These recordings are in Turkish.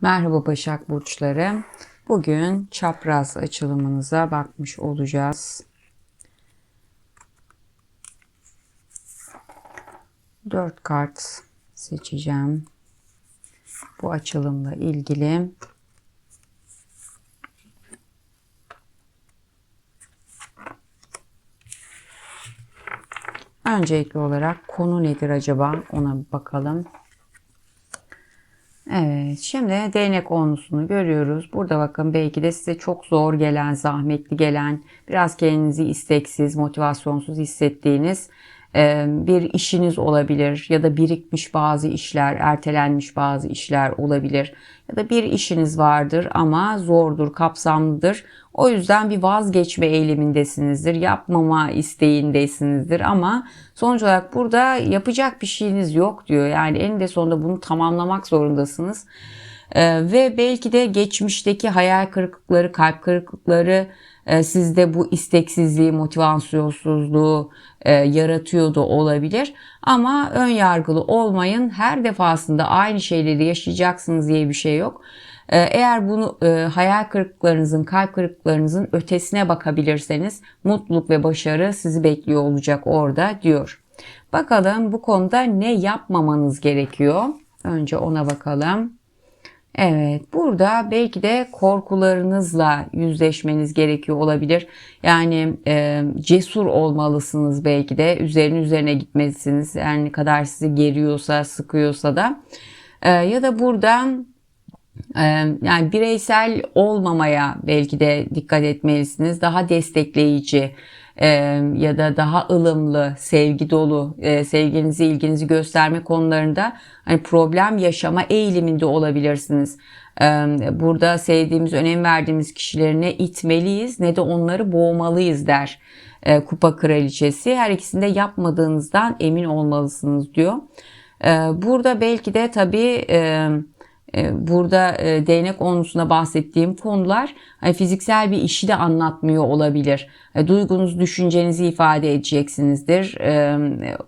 Merhaba Başak Burçları. Bugün çapraz açılımınıza bakmış olacağız. Dört kart seçeceğim. Bu açılımla ilgili. Öncelikli olarak konu nedir acaba ona bakalım. Evet, şimdi değnek onlusunu görüyoruz. Burada bakın belki de size çok zor gelen, zahmetli gelen, biraz kendinizi isteksiz, motivasyonsuz hissettiğiniz bir işiniz olabilir ya da birikmiş bazı işler, ertelenmiş bazı işler olabilir ya da bir işiniz vardır ama zordur, kapsamlıdır. O yüzden bir vazgeçme eğilimindesinizdir, yapmama isteğindesinizdir ama sonuç olarak burada yapacak bir şeyiniz yok diyor. Yani eninde sonunda bunu tamamlamak zorundasınız. Ee, ve belki de geçmişteki hayal kırıklıkları, kalp kırıklıkları e, sizde bu isteksizliği, motivasyonsuzluğu e, yaratıyor da olabilir. Ama ön yargılı olmayın. Her defasında aynı şeyleri yaşayacaksınız diye bir şey yok. E, eğer bunu hayal kırıklıklarınızın, kalp kırıklıklarınızın ötesine bakabilirseniz mutluluk ve başarı sizi bekliyor olacak orada diyor. Bakalım bu konuda ne yapmamanız gerekiyor? Önce ona bakalım. Evet, burada belki de korkularınızla yüzleşmeniz gerekiyor olabilir. Yani e, cesur olmalısınız belki de. Üzerine üzerine gitmelisiniz. Yani ne kadar sizi geriyorsa, sıkıyorsa da. E, ya da buradan yani bireysel olmamaya belki de dikkat etmelisiniz. Daha destekleyici, ya da daha ılımlı, sevgi dolu, sevginizi, ilginizi gösterme konularında hani problem yaşama eğiliminde olabilirsiniz. Burada sevdiğimiz, önem verdiğimiz kişileri ne itmeliyiz ne de onları boğmalıyız der Kupa Kraliçesi. Her ikisinde yapmadığınızdan emin olmalısınız diyor. Burada belki de tabii... E, e, burada e, değnek onlusuna bahsettiğim konular hani fiziksel bir işi de anlatmıyor olabilir. E, duygunuz, düşüncenizi ifade edeceksinizdir.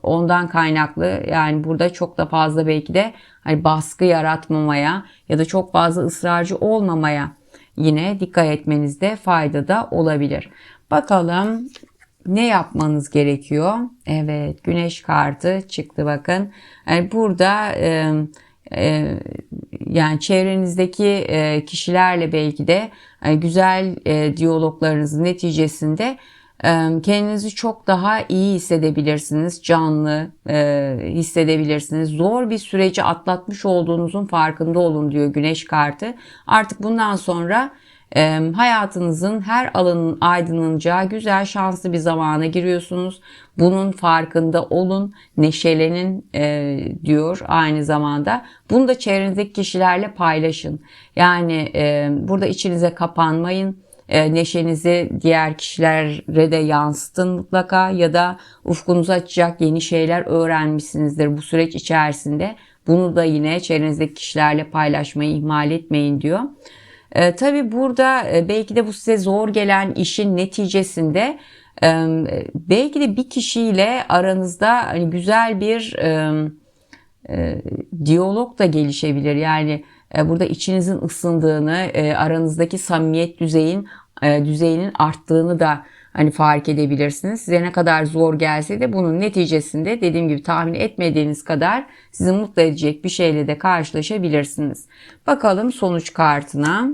Ondan kaynaklı yani burada çok da fazla belki de hani baskı yaratmamaya ya da çok fazla ısrarcı olmamaya yine dikkat etmenizde fayda da olabilir. Bakalım ne yapmanız gerekiyor? Evet, güneş kartı çıktı bakın. Yani burada e, e, yani çevrenizdeki e, kişilerle belki de e, güzel e, diyaloglarınızın neticesinde kendinizi çok daha iyi hissedebilirsiniz, canlı hissedebilirsiniz. Zor bir süreci atlatmış olduğunuzun farkında olun diyor Güneş kartı. Artık bundan sonra hayatınızın her alanın aydınlanacağı güzel şanslı bir zamana giriyorsunuz. Bunun farkında olun, neşelenin e, diyor aynı zamanda. Bunu da çevrenizdeki kişilerle paylaşın. Yani e, burada içinize kapanmayın. E, neşenizi diğer kişilere de yansıtın mutlaka ya da ufkunuzu açacak yeni şeyler öğrenmişsinizdir bu süreç içerisinde. Bunu da yine çevrenizdeki kişilerle paylaşmayı ihmal etmeyin diyor. E, tabii burada e, belki de bu size zor gelen işin neticesinde e, belki de bir kişiyle aranızda hani güzel bir e, e, diyalog da gelişebilir. Yani e, burada içinizin ısındığını, e, aranızdaki samimiyet düzeyin e, düzeyinin arttığını da hani fark edebilirsiniz. Size ne kadar zor gelse de bunun neticesinde dediğim gibi tahmin etmediğiniz kadar sizi mutlu edecek bir şeyle de karşılaşabilirsiniz. Bakalım sonuç kartına.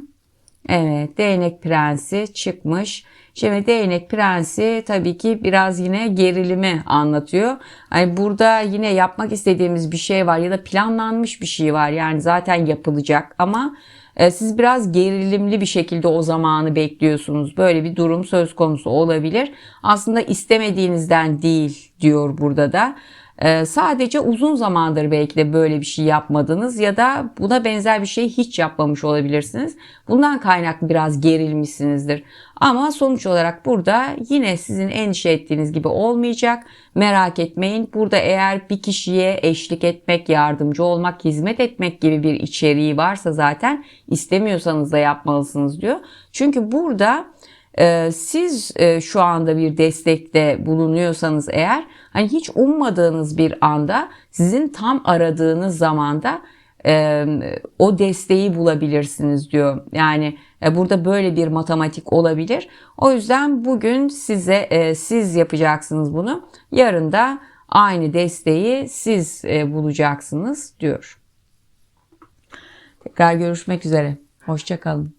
Evet değnek prensi çıkmış. Şimdi değnek prensi tabii ki biraz yine gerilimi anlatıyor. Hani burada yine yapmak istediğimiz bir şey var ya da planlanmış bir şey var. Yani zaten yapılacak ama siz biraz gerilimli bir şekilde o zamanı bekliyorsunuz. Böyle bir durum söz konusu olabilir. Aslında istemediğinizden değil diyor burada da. Ee, sadece uzun zamandır belki de böyle bir şey yapmadınız ya da buna benzer bir şey hiç yapmamış olabilirsiniz. Bundan kaynaklı biraz gerilmişsinizdir. Ama sonuç olarak burada yine sizin endişe ettiğiniz gibi olmayacak. Merak etmeyin. Burada eğer bir kişiye eşlik etmek, yardımcı olmak, hizmet etmek gibi bir içeriği varsa zaten istemiyorsanız da yapmalısınız diyor. Çünkü burada e, siz e, şu anda bir destekte bulunuyorsanız eğer hani hiç ummadığınız bir anda sizin tam aradığınız zamanda e, o desteği bulabilirsiniz diyor. Yani e, burada böyle bir matematik olabilir. O yüzden bugün size siz yapacaksınız bunu. Yarın da aynı desteği siz bulacaksınız diyor. Tekrar görüşmek üzere. Hoşçakalın.